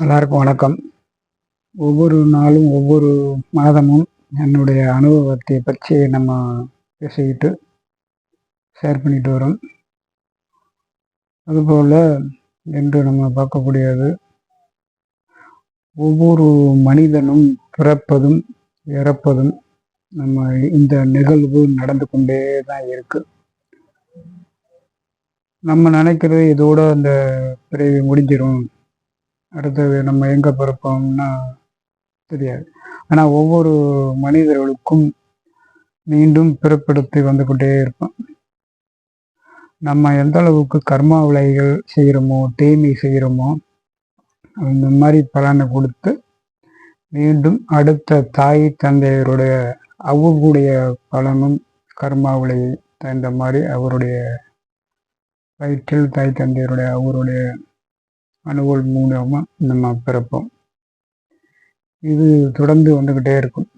எல்லாருக்கும் வணக்கம். ஒவ்வொரு நாளும் ஒவ்வொரு மாதமும் என்னுடைய அனுபவத்தை பற்றி நம்ம பேசிக்கிட்டு ஷேர் பண்ணிட்டு வரோம். அதுபோல் என்று நம்ம பார்க்கக்கூடியது ஒவ்வொரு மனிதனும் பிறப்பதும் இறப்பதும் நம்ம இந்த நிகழ்வு நடந்து கொண்டே தான் இருக்குது நம்ம நினைக்கிறது இதோட அந்த பிறவி முடிஞ்சிடும் அடுத்தது நம்ம எங்கே பிறப்போம்னா தெரியாது. ஆனால் ஒவ்வொரு மனிதர்களுக்கும் மீண்டும் பிறப்பெடுத்து வந்து கொண்டே இருப்போம். நம்ம எந்த அளவுக்கு கர்மா விலைகள் செய்கிறோமோ தீமை செய்கிறோமோ அந்த மாதிரி பலனை கொடுத்து மீண்டும் அடுத்த தாய் தந்தையருடைய அவர்களுடைய பலனும் கர்மா விலை தகுந்த மாதிரி அவருடைய வயிற்றில் தாய் தந்தையருடைய அவருடைய அணுகோல் மூலமாக நம்ம பிறப்போம். இது தொடர்ந்து வந்துக்கிட்டே இருக்கும்.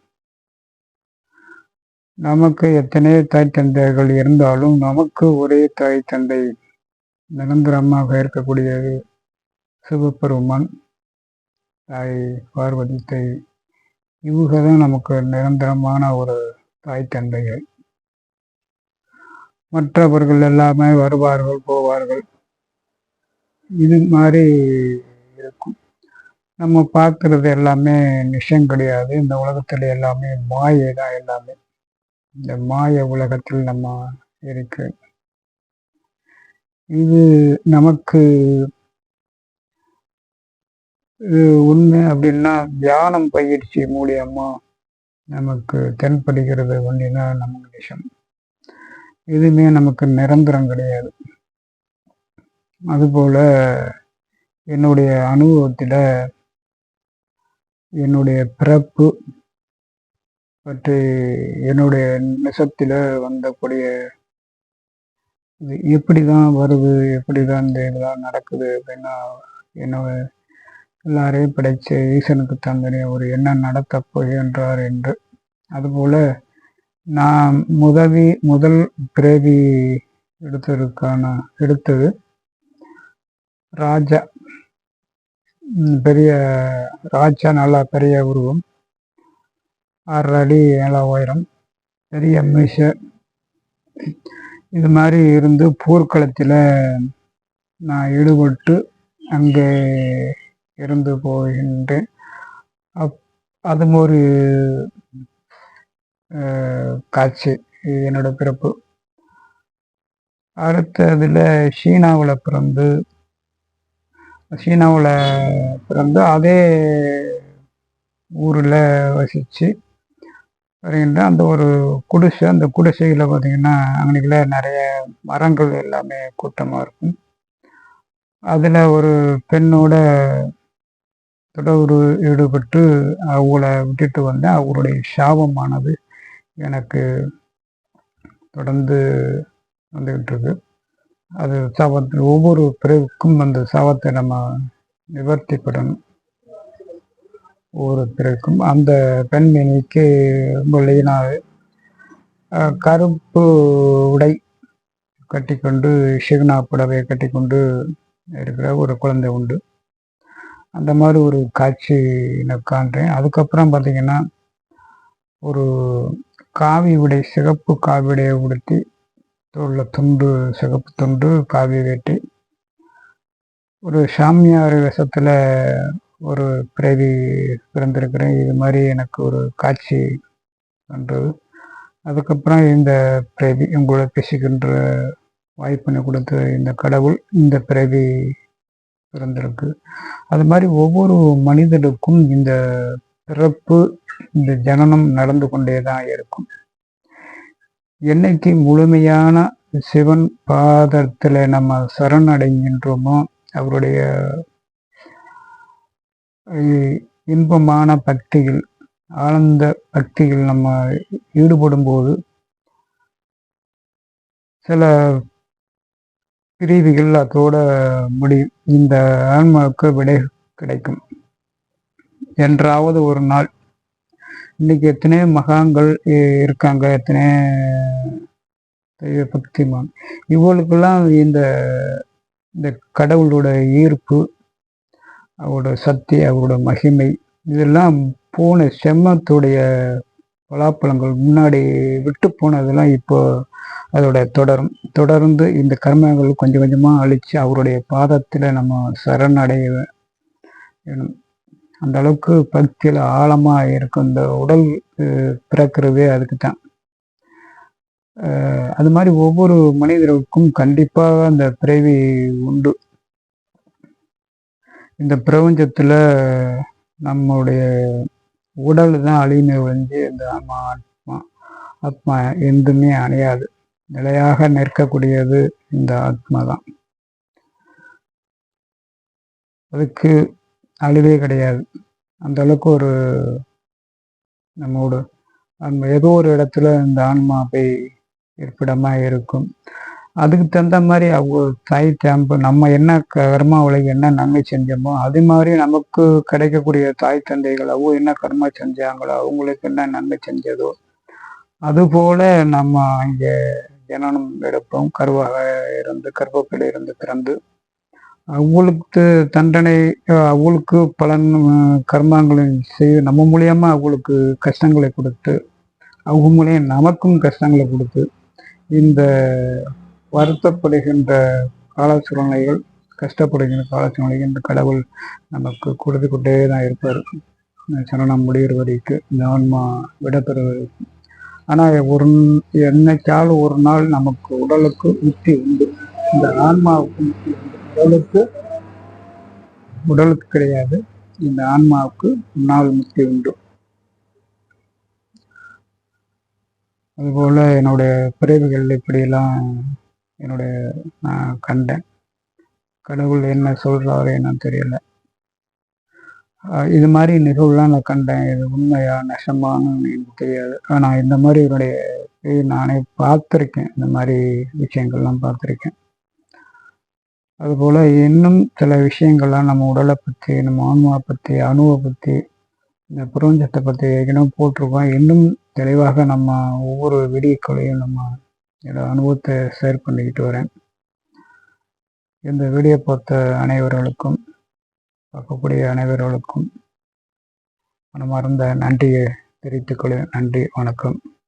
நமக்கு எத்தனையோ தாய் தந்தைகள் இருந்தாலும் நமக்கு ஒரே தாய் தந்தை நிரந்தரமாக இருக்கக்கூடியது சிவபெருமான். தாய் பார்வதி தாய் இவங்க தான் நமக்கு நிரந்தரமான ஒரு தாய் தந்தைகள். மற்றவர்கள் எல்லாமே வருவார்கள் போவார்கள். இது மாதிரி இருக்கும். நம்ம பார்க்கறது எல்லாமே நிஷம் கிடையாது. இந்த உலகத்தில் எல்லாமே மாயை தான் எல்லாமே. இந்த மாய உலகத்தில் நம்ம இருக்கு. இது நமக்கு உண்மை அப்படின்னா தியானம் பயிற்சி மூலியமா நமக்கு தென்படுகிறது ஒன்றினா நமக்கு நிஷம். எதுவுமே நமக்கு நிரந்தரம் கிடையாது. அதுபோல் என்னுடைய அனுபவத்தில் என்னுடைய பிறப்பு பற்றி என்னுடைய நிசத்தில் வந்தக்கூடிய இது எப்படி தான் வருது எப்படி தான் இந்த இதெல்லாம் நடக்குது அப்படின்னா என்னோட எல்லாரையும் படைத்த ஈசனுக்கு தந்தனே ஒரு என்ன நடத்த போகின்றார் என்று. அதுபோல் நான் முதவி முதல் பிறவி எடுத்ததுக்கான எடுத்தது ராஜா. பெரிய ராஜா நல்லா பெரிய உருவம். ஆறு அடி ஏழா உயரம். பெரிய மீச. இது மாதிரி இருந்து போர்க்களத்தில் நான் ஈடுபட்டு அங்கே இருந்து போகின்றேன். அப் அது ஒரு காட்சி. என்னோட பிறப்பு. அடுத்ததில் சீனாவில் பிறந்து சீனாவில் பிறந்து அதே ஊரில் வசித்து வருகின்ற அந்த ஒரு குடிசை அந்த குடிசையில் பார்த்திங்கன்னா அங்கனைக்குள்ள நிறைய மரங்கள் எல்லாமே கூட்டமாக இருக்கும். அதில் ஒரு பெண்ணோட தொடர்பு ஈடுபட்டு அவங்கள விட்டுட்டு வந்தேன் அவருடைய சாபமானது எனக்கு தொடர்ந்து வந்துக்கிட்டு இருக்கு. அது சாபத்தை ஒவ்வொரு பிறகுக்கும் அந்த சாபத்தை நம்ம நிவர்த்திப்படணும். ஒவ்வொரு பிறகுக்கும் அந்த பெண்மணிக்கு ரொம்ப லீனாக கருப்பு உடை கட்டிக்கொண்டு ஷிகனா புடவை கட்டிக்கொண்டு இருக்கிற ஒரு குழந்தை உண்டு. அந்த மாதிரி ஒரு காட்சி நான் காண்றேன். அதுக்கப்புறம் பார்த்தீங்கன்னா ஒரு காவி உடை சிகப்பு காவி உடையை உடுத்தி தோளில் துண்டு சிகப்பு துண்டு காவி வேட்டி. ஒரு சாமியார் விஷத்தில் ஒரு பிறவி பிறந்திருக்கிறேன். இது மாதிரி எனக்கு ஒரு காட்சி பண்ணுறது அதுக்கப்புறம் இந்த பிறவி உங்களோட பேசிக்கின்ற வாய்ப்பினை கொடுத்த இந்த கடவுள் இந்த பிறவி பிறந்திருக்கு. அது மாதிரி ஒவ்வொரு மனிதனுக்கும் இந்த பிறப்பு இந்த ஜனனம் நடந்து கொண்டே தான் இருக்கும். என்னைக்கு முழுமையான சிவன் பாதத்தில் நம்ம சரணடைகின்றோமோ அவருடைய இன்பமான பக்திகள் ஆனந்த பக்திகள் நம்ம ஈடுபடும் போது சில பிரிவுகள் அதோட முடியும் இந்த ஆன்மாவுக்கு விடை கிடைக்கும். என்றாவது ஒரு நாள் இன்னைக்கு எத்தனை மகான்கள் இருக்காங்க? எத்தனை தெய்வ பக்திமான் இவளுக்கெல்லாம் இந்த இந்த கடவுளோட ஈர்ப்பு அவரோட சக்தி அவரோட மகிமை இதெல்லாம் போன செம்மத்துடைய பலாப்பழங்கள் முன்னாடி விட்டு போனதெல்லாம் இப்போ அதோட தொடரும். தொடர்ந்து இந்த கர்மங்கள் கொஞ்சம் கொஞ்சமாக அழித்து அவருடைய பாதத்தில் நம்ம சரணடைய வேணும். அந்த அளவுக்கு பக்தியில் ஆழமாக இருக்கும். இந்த உடல் பிறக்கிறதே அதுக்கு தான் அது மாதிரி ஒவ்வொரு மனிதருக்கும் கண்டிப்பாக அந்த பிறவி உண்டு. இந்த பிரபஞ்சத்தில் நம்முடைய உடல் தான் அழிமை ஒழிஞ்சு இந்த ஆத்மா ஆத்மா ஆத்மா எதுவுமே அணையாது. நிலையாக நிற்கக்கூடியது இந்த ஆத்மா தான். அதுக்கு அழிவே கிடையாது. அந்த அளவுக்கு ஒரு நம்மோட ஏதோ ஒரு இடத்துல இந்த ஆன்மா போய் இருப்பிடமாக இருக்கும். அதுக்கு தகுந்த மாதிரி அவங்க தாய் தேம்பு நம்ம என்ன கர்மா உலக என்ன நன்மை செஞ்சோமோ அது மாதிரி நமக்கு கிடைக்கக்கூடிய தாய் தந்தைகள் அவங்க என்ன கர்மா செஞ்சாங்களோ அவங்களுக்கு என்ன நன்மை செஞ்சதோ அதுபோல நம்ம இங்கே ஜனனம் எடுப்போம். கருவாக இருந்து கர்ப்பப்பில் இருந்து பிறந்து அவளுக்கு தண்டனை அவளுக்கு பலன் கர்மாங்களை செய்து நம்ம மூலியமா அவளுக்கு கஷ்டங்களை கொடுத்து அவங்க மூலியம் நமக்கும் கஷ்டங்களை கொடுத்து இந்த வருத்தப்படுகின்ற கால சூழ்நிலைகள் கஷ்டப்படுகின்ற கால சூழ்நிலைகள் இந்த கடவுள் நமக்கு கொடுத்து கொண்டே தான் இருப்பார். சரணம் முடிகிற வரைக்கும் இந்த ஆன்மா விடப்பெறுவதற்கு ஆனால் ஒரு என்னைக்காலும் ஒரு நாள் நமக்கு உடலுக்கு முத்தி உண்டு. இந்த ஆன்மாவுக்கு முத்தி உண்டு. உடலுக்கு உடலுக்கு கிடையாது. இந்த ஆன்மாவுக்கு நாள் முக்தி உண்டு. அதுபோல் என்னுடைய பிறவிகள் இப்படியெல்லாம் என்னுடைய நான் கண்டேன். கடவுள் என்ன சொல்கிறாரு என்னன்னு தெரியல. இது மாதிரி நிகழ்வுலாம் நான் கண்டேன். இது உண்மையா நெசமானு எனக்கு தெரியாது. ஆனால் இந்த மாதிரி என்னுடைய நானே பார்த்துருக்கேன். இந்த மாதிரி விஷயங்கள்லாம் பார்த்துருக்கேன். அதுபோல் இன்னும் சில விஷயங்கள்லாம் நம்ம உடலை பற்றி நம்ம ஆன்மாவை பற்றி அணுவை பற்றி இந்த பிரபஞ்சத்தை பற்றி ஏற்கனவே போட்டிருக்கோம். இன்னும் தெளிவாக நம்ம ஒவ்வொரு வீடியோக்களையும் நம்ம என்னோடய அனுபவத்தை ஷேர் பண்ணிக்கிட்டு வரேன். இந்த வீடியோ பார்த்த அனைவர்களுக்கும் பார்க்கக்கூடிய அனைவர்களுக்கும் மனமார்ந்த நன்றியை தெரிவித்துக்கொள்ள நன்றி வணக்கம்.